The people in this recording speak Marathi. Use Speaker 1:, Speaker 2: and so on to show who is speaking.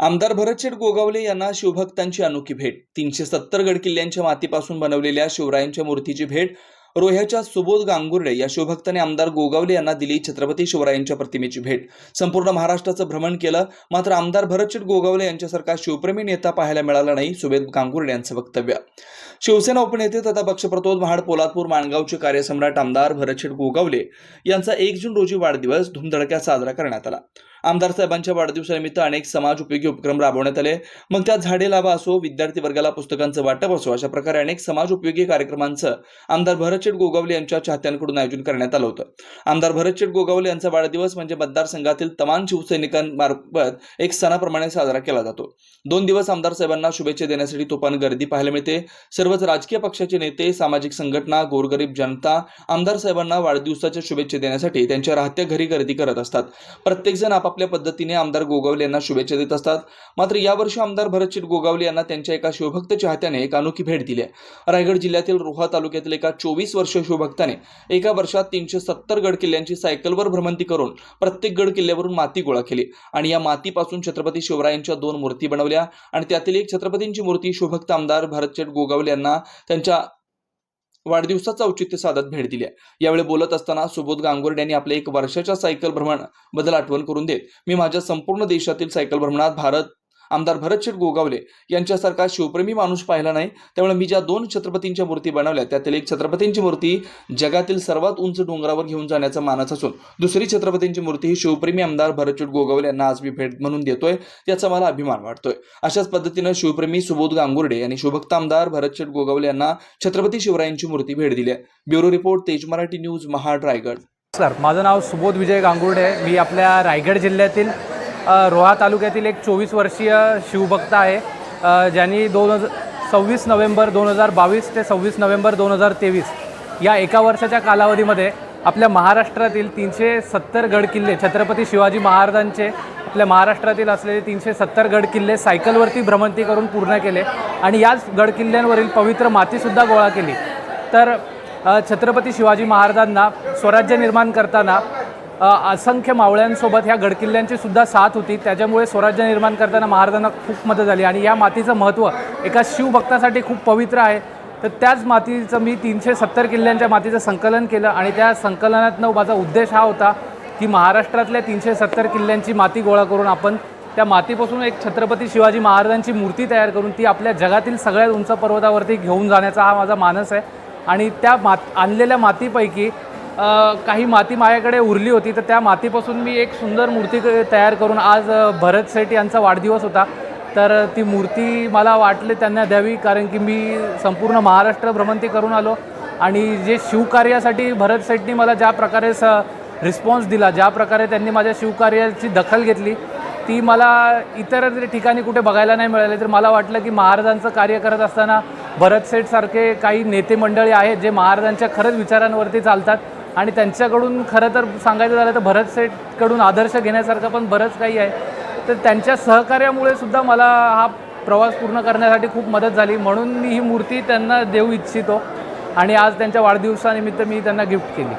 Speaker 1: आमदार भरतशेठ गोगावले यांना शिवभक्तांची अनोखी भेट. तीनशे सत्तर गड किल्ल्यांच्या मातीपासून बनवलेल्या शिवरायांच्या मूर्तीची भेट रोह्याच्या सुबोध गांगुर्डे या शिवभक्ताने आमदार गोगावले यांना दिली छत्रपती शिवरायांच्या प्रतिमेची भेट. संपूर्ण महाराष्ट्राचं भ्रमण केलं मात्र आमदार भरतशेठ गोगावले यांच्यासारखा शिवप्रेमी नेता पाहायला मिळाला नाही सुबेद गांगुर्डे यांचं वक्तव्य. शिवसेना उपनेते तथा पक्षप्रतोद महाड पोलादपूर माणगावचे कार्यसम्राट आमदार भरतशेठ गोगावले यांचा एक जून रोजी वाढदिवस धुमधडक्यात साजरा करण्यात आला. आमदार साहेबांच्या वाढदिवसानिमित्त अनेक समाज उपयोगी उपक्रम राबवण्यात आले. मग त्यात झाडे लावा असो विद्यार्थी वर्गाला पुस्तकांचं वाटप असो अशा प्रकारे अनेक समाज उपयोगी कार्यक्रमांचं आमदार भरत भरतशेठ गोगावले यांच्या चाहत्यांकडून आयोजन करण्यात आलं होतं. आमदार भरतशेठ गोगावले यांचा वाढदिवस म्हणजे मतदारसंघातील तमाम शिवसैनिकांमार्फत एक सणाप्रमाणे साजरा केला जातो. दोन दिवस आमदार साहेबांना शुभेच्छा देण्यासाठी तुफान गर्दी पाहायला मिळते. सर्वच राजकीय पक्षाचे नेते सामाजिक संघटना गोरगरीब जनता आमदार साहेबांना वाढदिवसाच्या शुभेच्छा देण्यासाठी त्यांच्या राहत्या घरी गर्दी करत असतात. प्रत्येकजण आपापल्या पद्धतीने आमदार गोगावले यांना शुभेच्छा देत असतात. मात्र यावर्षी आमदार भरतशेठ गोगावले यांना त्यांच्या एका शिवभक्त चाहत्याने एक अनोखी भेट दिली आहे. रायगड जिल्ह्यातील रोहा तालुक्यातील एका चोवीस वर्षीय शिवभक्ताने एका वर्षात तीनशे सत्तर गड किल्ल्यांची सायकलवर भ्रमंती करून प्रत्येक गड किल्ल्यावरून माती गोळा केली. आणि या मातीपासून छत्रपती शिवरायांच्या दोन मूर्ती बनवल्या. आणि त्यातील एक छत्रपतींची मूर्ती शिवभक्त आमदार भरतशेठ गोगावले यांना त्यांच्या वाढदिवसाचं औचित्य साधत भेट दिली आहे. यावेळी बोलत असताना सुबोध गांगुर्डे यांनी आपल्या एक वर्षाच्या सायकल भ्रमणबद्दल आठवण करून देत मी माझ्या संपूर्ण देशातील सायकल भ्रमणात भारत आमदार भरतशेठ गोगावले यांच्यासारखा शिवप्रेमी माणूस पाहिला नाही. त्यामुळे मी ज्या दोन छत्रपतींच्या मूर्ती बनवल्या त्यातील एक छत्रपतींची मूर्ती जगातील सर्वात उंच डोंगरावर घेऊन जाण्याचा मानस असून दुसरी छत्रपतींची मूर्ती ही शिवप्रेमी आमदार भरतशेठ गोगावले यांना आज मी भेट म्हणून देतोय याचा मला अभिमान वाटतोय. अशाच पद्धतीनं शिवप्रेमी सुबोध गांगुर्डे यांनी शिवभक्त आमदार भरतशेठ गोगावले यांना छत्रपती शिवरायांची मूर्ती भेट दिली आहे. Bureau report Tej Marathi news Mahad Raigad.
Speaker 2: Sir माझं नाव सुबोध विजय गांगुर्डे आहे. मी आपल्या रायगड जिल्ह्यातील रोहा तालुक्यातील एक चोवीस वर्षीय शिवभक्त आहे. ज्यांनी दोन हजार सव्वीस नोव्हेंबर दोन हजार बावीस ते सव्वीस नोव्हेंबर दोन हजार तेवीस या एका वर्षाच्या कालावधीमध्ये आपल्या महाराष्ट्रातील तीनशे सत्तर गड किल्ले छत्रपती शिवाजी महाराजांचे आपल्या महाराष्ट्रातील असलेले तीनशे सत्तर गड किल्ले सायकलवरती भ्रमंती करून पूर्ण केले आणि याच गड किल्ल्यांवरील पवित्र मातीसुद्धा गोळा केली. तर छत्रपती शिवाजी महाराजांना स्वराज्य निर्माण करताना असंख्य मावळ्यांसोबत ह्या गडकिल्ल्यांची सुद्धा साथ होती. त्याच्यामुळे स्वराज्य निर्माण करताना महाराजांना खूप मदत झाली. आणि या मातीचं महत्त्व एका शिवभक्तासाठी खूप पवित्र आहे. तर त्याच मातीचं मी तीनशे सत्तर किल्ल्यांच्या मातीचं संकलन केलं आणि त्या संकलनातनं माझा उद्देश हा होता की महाराष्ट्रातल्या तीनशे सत्तर किल्ल्यांची माती गोळा करून आपण त्या मातीपासून एक छत्रपती शिवाजी महाराजांची मूर्ती तयार करून ती आपल्या जगातील सगळ्यात उंच पर्वतावरती घेऊन जाण्याचा हा माझा मानस आहे. आणि त्या मात आणलेल्या मातीपैकी काही माती माझ्याकडे उरली होती तर त्या मातीपासून मी एक सुंदर मूर्ती क- तयार करून आज भरत सेठ यांचा वाढदिवस होता. तर ती मूर्ती मला वाटले त्यांना द्यावी कारण की मी संपूर्ण महाराष्ट्र भ्रमंती करून आलो. आणि जे शिवकार्यासाठी भरत सेठनी मला ज्या प्रकारे स रिस्पॉन्स दिला ज्या प्रकारे त्यांनी माझ्या शिवकार्याची दखल घेतली ती मला इतर ठिकाणी कुठे बघायला नाही मिळाली. तर मला वाटलं की महाराजांचं कार्य करत असताना भरत सेठसारखे काही नेते मंडळी आहेत जे महाराजांच्या खरंच विचारांवरती चालतात. आणि त्यांच्याकडून खरं तर सांगायचं झालं तर भरत सेठकडून आदर्श घेण्यासारखं पण बरंच काही आहे. तर त्यांच्या सहकार्यामुळे सुद्धा मला हा प्रवास पूर्ण करण्यासाठी खूप मदत झाली. म्हणून मी ही मूर्ती त्यांना देऊ इच्छितो. आणि आज त्यांच्या वाढदिवसानिमित्त मी त्यांना गिफ्ट केली.